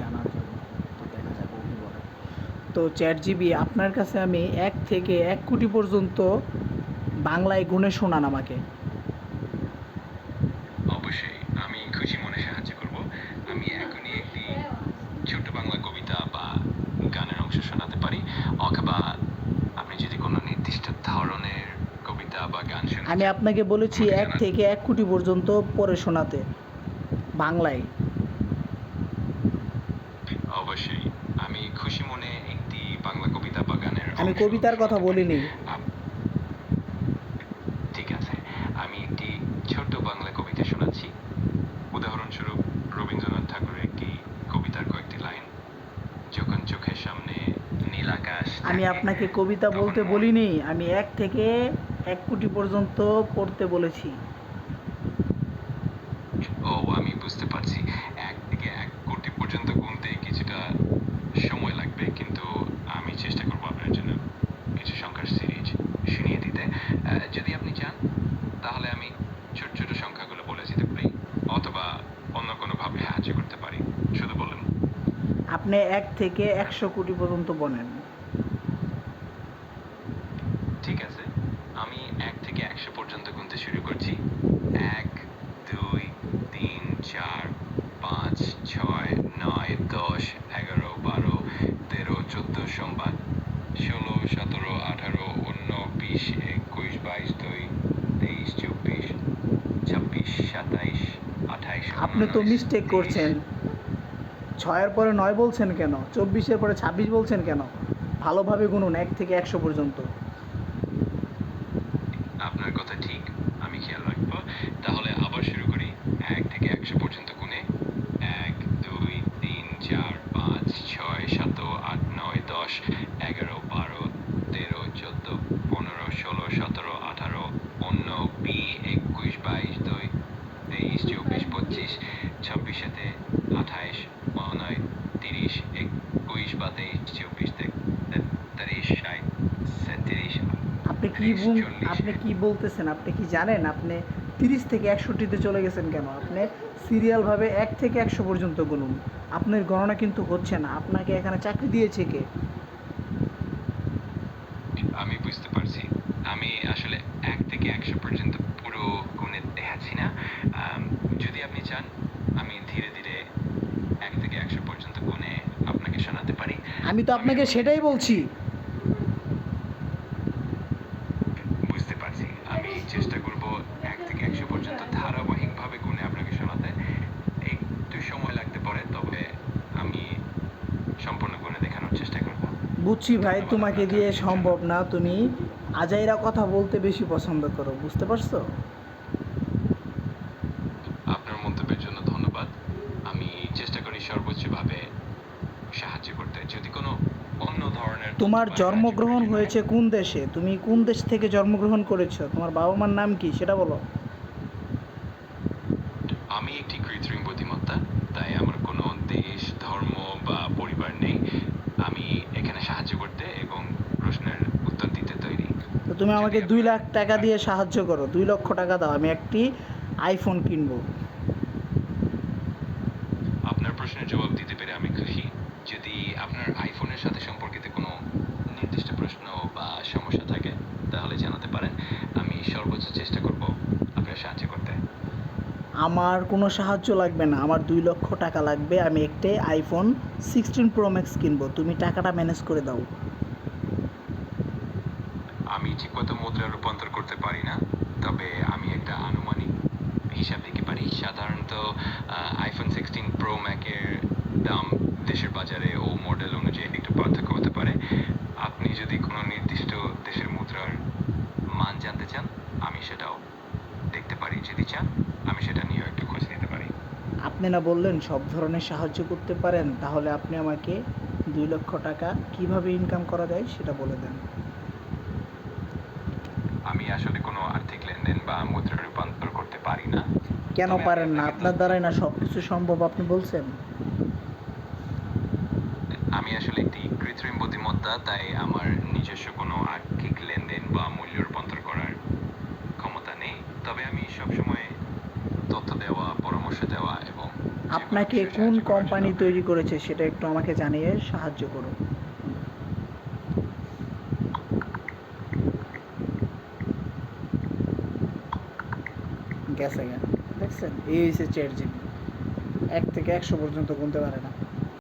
জানার জন্য তো চ্যাট জিবি আপনার কাছে আমি এক থেকে এক কোটি পর্যন্ত বাংলায় গুণে শোনান আমাকে। অবশ্যই আমি খুশি মনে সাহায্য করব। আমি এখনই একটি ছোট্ট বাংলা কবিতা বা গানের অংশ শোনাতে পারি অথবা আপনি যদি কোনো নির্দিষ্ট ধরনের কবিতা বা গান আমি আপনাকে বলেছি এক থেকে এক কোটি পর্যন্ত পড়ে শোনাতে। বাংলায়? অবশ্যই। আমি খুশি মনে একটি বাংলা কবিতা বা গানের আমি কবিতার কথা বলিনি। ঠিক আছে। আমি একটি ছোট্ট বাংলা কবিতা শোনাচ্ছি। উদাহরণস্বরূপ রবীন্দ্রনাথ ঠাকুরের একটি কবিতার কয়েকটি লাইন। যখন চোখের সামনে নীল আকাশ আমি আপনাকে কবিতা বলতে বলিনি আমি এক থেকে এক কোটি পর্যন্ত পড়তে বলেছি। ও আমি বুঝতে পারছি এক থেকে এক কোটি পর্যন্ত গুনতে কিছুটা সময় লাগবে কিন্তু আমি চেষ্টা করব আপনার জন্য কিছু সংখ্যার সিরিজ শুনিয়ে দিতে আহ, যদি আপনি চান, তাহলে আমি ছোট ছোট সংখ্যাগুলো বলে দিতে পারি, অথবা অন্য কোনোভাবে সাহায্য করতে পারি। শুধু বলুন। আপনি এক থেকে একশো কোটি পর্যন্ত বলেন ঠিক আছে আমি এক থেকে একশো পর্যন্ত গুনতে শুরু করছি এক দুই তিন চার পাঁচ ছয় নয় দশ এগারো বারো তেরো চোদ্দ সোমবার ষোলো সতেরো আঠারো উনিশ বিশ একুশ বাইশ দুই তেইশ চব্বিশ ছাব্বিশ সাতাইশ আঠাইশ আপনি তো মিস্টেক করছেন। ছয়ের পরে নয় বলছেন কেন? চব্বিশের পরে ছাব্বিশ বলছেন কেন? ভালোভাবে গুনুন, এক থেকে একশো পর্যন্ত। আপনার কথা ঠিক আমি খেয়াল রাখব তাহলে আবার শুরু করি এক থেকে একশো পর্যন্ত গুনে এক দুই তিন চার পাঁচ ছয় সাত আট নয় দশ এগারো বারো তেরো চোদ্দ পনেরো ষোলো সতেরো আঠারো অন্য বি একুশ বাইশ দুই তেইশ চব্বিশ পঁচিশ ছাব্বিশ সাথে আঠাইশ নয় তিরিশ একুশ বা তেইশ চব্বিশ তেত্রিশ ষাট সাঁত্রিশ আপনি কি আপনি কি বলতেছেন? আপনি কি জানেন? আপনি তিরিশ থেকে একষট্টিতে চলে গেছেন কেন? আপনি সিরিয়ালভাবে এক থেকে একশো পর্যন্ত গুনুন। আপনার গণনা কিন্তু হচ্ছে না। আপনাকে এখানে চাকরি দিয়েছে কে? আমি বুঝতে পারছি। আমি আসলে এক থেকে একশো পর্যন্ত পুরো গুণে দেখাচ্ছি না। যদি আপনি চান আমি ধীরে ধীরে এক থেকে একশো পর্যন্ত গুণে আপনাকে শোনাতে পারি। আমি তো আপনাকে সেটাই বলছি। বুঝতে পারছি। আমি চেষ্টা করব এক থেকে একশো পর্যন্ত ধারাবাহিকভাবে গুণে আপনাকে শোনাতে। একটু সময় লাগতে পারে তবে আমি সম্পূর্ণ গুণে দেখানোর চেষ্টা করব। বুঝছি ভাই তোমাকে দিয়ে সম্ভব না। তুমি আজাইরা কথা বলতে বেশি পছন্দ করো বুঝতে পারছ আপনার মন্তব্যের জন্য ধন্যবাদ আমি চেষ্টা করি সর্বোচ্চভাবে সাহায্য করতে যদি কোনো অন্য ধরনের তোমার জন্মগ্রহণ হয়েছে কোন দেশে? তুমি কোন দেশ থেকে জন্মগ্রহণ করেছ? তোমার বাবা মার নাম কি? সেটা বলো। আমি একটি কৃত্রিম বুদ্ধিমত্তা তাই আমার কোনো দেশ ধর্ম বা পরিবার নেই। আমি এখানে সাহায্য করতে এবং প্রশ্নের উত্তর দিতে তৈরি। তো তুমি আমাকে দুই লাখ টাকা দিয়ে সাহায্য করো। দুই লক্ষ টাকা দাও। আমি একটি আইফোন কিনবো আপনার প্রশ্নের জবাব দিতে পেরে আমি খুশি যদি আপনার আইফোনের সাথে সম্পর্কিত কোনো নির্দিষ্ট প্রশ্ন বা সমস্যা থাকে তাহলে জানাতে পারেন আমি সর্বোচ্চ চেষ্টা করব আপনার সাহায্য করতে আমার কোনো সাহায্য লাগবে না। আমার দুই লক্ষ টাকা লাগবে। আমি একটি আইফোন সিক্সটিন প্রো ম্যাক্স কিনবো। তুমি টাকাটা ম্যানেজ করে দাও। আমি ঠিকমতো মুদ্রা রূপান্তর করতে পারি না, তবে আমি একটা আনুমানিক হিসাব দিতে পারি। সাধারণত আইফোন সিক্সটিন প্রো ম্যাকের দাম দেশের বাজারে ও মডেল অনুযায়ী একটু পার্থক্য হতে পারে। আপনি যদি কোনো নির্দিষ্ট দেশের মুদ্রার মান জানতে চান, আমি সেটাও দেখতে পারি। যদি চান আমি সেটা নিয়েও একটু খোঁজ নিতে পারি। আপনি না বললেন সব ধরনের সাহায্য করতে পারেন তাহলে আপনি আমাকে দুই লক্ষ টাকা কীভাবে ইনকাম করা যায় সেটা বলে দেন। আমি আসলে কোনো আর্থিক লেনদেন বা মুদ্রা রূপান্তর করতে পারি না। কেন পারেন না? আপনার দ্বারাই না সব কিছু সম্ভব আপনি বলছেন। আমি আসলে একটি কৃত্রিম বুদ্ধিমত্তা তাই আমার নিজস্ব কোনো আর্থিক লেনদেন বা মূল্য রূপান্তর করার ক্ষমতা নেই তবে আমি সবসময় তথ্য দেওয়া এবং আপনাকে কোন কোম্পানি তৈরি করেছে সেটা একটু আমাকে জানিয়ে সাহায্য করুন। গেছে গেছে দেখছেন? এই হয়েছে চ্যাট জিবি এক থেকে একশো পর্যন্ত গুনতে পারে না।